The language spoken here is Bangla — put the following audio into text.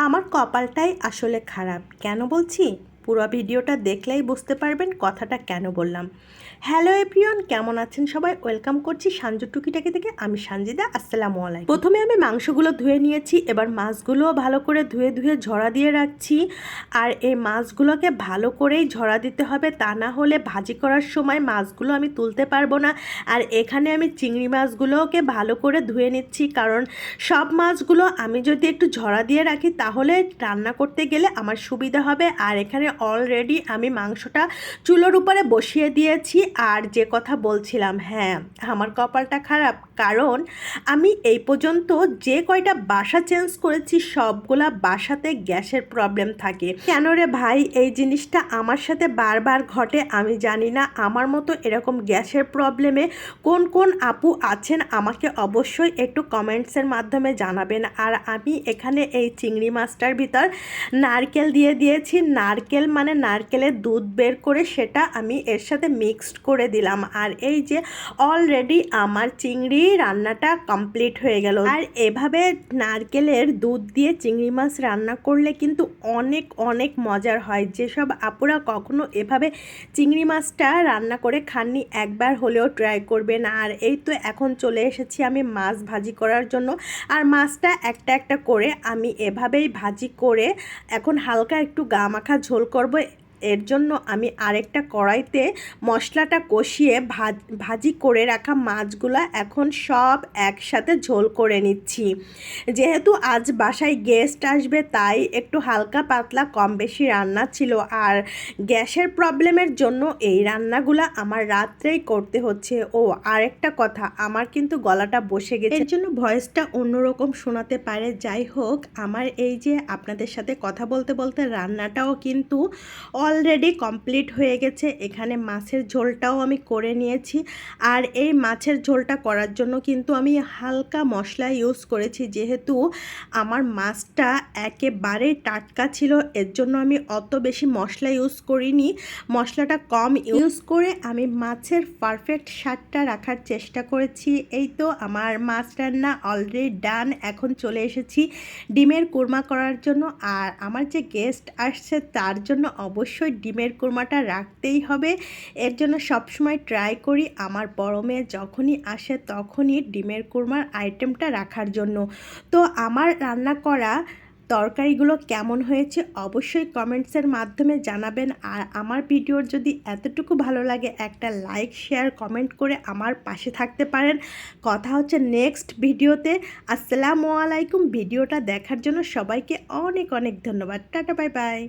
আমার কপালটাই আসলে খারাপ কেন বলছি? পুরো ভিডিওটা দেখলেই বুঝতে পারবেন কথাটা কেন বললাম। হ্যালো এভরিওয়ান কেমন আছেন সবাই? ওয়েলকাম করছি সাঞ্জু টুকিটাকি থেকে। আমি সানজিদা, আসসালামু আলাইকুম। প্রথমে আমি মাংসগুলো ধুয়ে নিয়েছি, এবার মাছগুলোও ভালো করে ধুয়ে ধুয়ে ঝরা দিয়ে রাখছি। আর এই মাছগুলোকে ভালো করেই ঝরা দিতে হবে, তা না হলে ভাজি করার সময় মাছগুলো আমি তুলতে পারব না। আর এখানে আমি চিংড়ি মাছগুলোকে ভালো করে ধুয়ে নিচ্ছি, কারণ সব মাছগুলো আমি যদি একটু ঝরা দিয়ে রাখি, তাহলে রান্না করতে গেলে আমার সুবিধা হবে। আর এখানে অলরেডি আমি মাংসটা চুলোর উপরে বসিয়ে দিয়েছি আর যে কথা বলছিলাম হ্যাঁ আমার কপালটা খারাপ কারণ আমি এই পর্যন্ত যে কয়টা বাসা চেঞ্জ করেছি, সবগুলা বাসাতে গ্যাসের প্রবলেম থাকে। কেন রে ভাই, এই জিনিসটা আমার সাথে বারবার ঘটে আমি জানি না। আমার মতো এরকম গ্যাসের প্রবলেমে কোন কোন আপু আছেন আমাকে অবশ্যই একটু কমেন্টসের মাধ্যমে জানাবেন। আর আমি এখানে এই চিংড়ি মাছটার ভিতর নারকেল দিয়ে দিয়েছি। নারকেল মানে নারকেলের দুধ বের করে সেটা আমি এর সাথে মিক্সড করে দিলাম। আর এই যে অলরেডি আমার চিংড়ি রান্নাটা কমপ্লিট হয়ে গেল। আর এভাবে নারকেলের দুধ দিয়ে চিংড়ি মাছ রান্না করলে কিন্তু অনেক অনেক মজার হয়। যেসব আপুরা কখনো এভাবে চিংড়ি মাছটা রান্না করে খাননি, একবার হলেও ট্রাই করবেন। আর এই তো এখন চলে এসেছি আমি মাছ ভাজি করার জন্য। আর মাছটা একটা একটা করে আমি এভাবেই ভাজি করে এখন হালকা একটু গা মাখা ঝোল করব এর জন্য আমি আরেকটা কড়াইতে মশলাটা কষিয়ে ভাজি করে রাখা মাছগুলা এখন সব একসাথে ঝোল করে নিচ্ছি। যেহেতু আজ বাসায় গেস্ট আসবে, তাই একটু হালকা পাতলা কম বেশি রান্না ছিল। আর গ্যাসের প্রবলেমের জন্য এই রান্নাগুলা আমার রাত্রেই করতে হচ্ছে। ও, আরেকটা কথা, আমার কিন্তু গলাটা বসে গেছে। এর জন্য ভয়েসটা অন্যরকম শোনাতে পারে। যাই হোক, আমার এই যে আপনাদের সাথে কথা বলতে বলতে রান্নাটাও কিন্তু অলরেডি কমপ্লিট হয়ে গেছে। এখানে মাছের ঝোলটাও আমি করে নিয়েছি। আর এই মাছের ঝোলটা করার জন্য কিন্তু আমি হালকা মশলা ইউজ করেছি। যেহেতু আমার মাছটা একেবারে টাটকা ছিল, এর জন্য আমি অত বেশি মশলা ইউজ করিনি। মশলাটা কম ইউজ করে আমি মাছের পারফেক্ট স্বাদটা রাখার চেষ্টা করেছি। এই তো আমার মাছ রান্না অলরেডি ডান এখন চলে এসেছি ডিমের কুরমা করার জন্য। আর আমার যে গেস্ট আসছে, তার জন্য অবশ্যই ডিমের কুরমাটা রাখতেই হবে। এর জন্য সবসময় ট্রাই করি আমার বড় মেয়ে যখনই আসে তখনই ডিমের কুরমার আইটেমটা রাখার জন্য। তো আমার রান্না করা তরকারিগুলো কেমন হয়েছে অবশ্যই কমেন্টসের মাধ্যমে জানাবেন। আর আমার ভিডিওর যদি এতটুকু ভালো লাগে একটা লাইক শেয়ার কমেন্ট করে আমার পাশে থাকতে পারেন। কথা হচ্ছে নেক্সট ভিডিওতে। আসসালামু আলাইকুম। ভিডিওটা দেখার জন্য সবাইকে অনেক অনেক ধন্যবাদ। Tata bye bye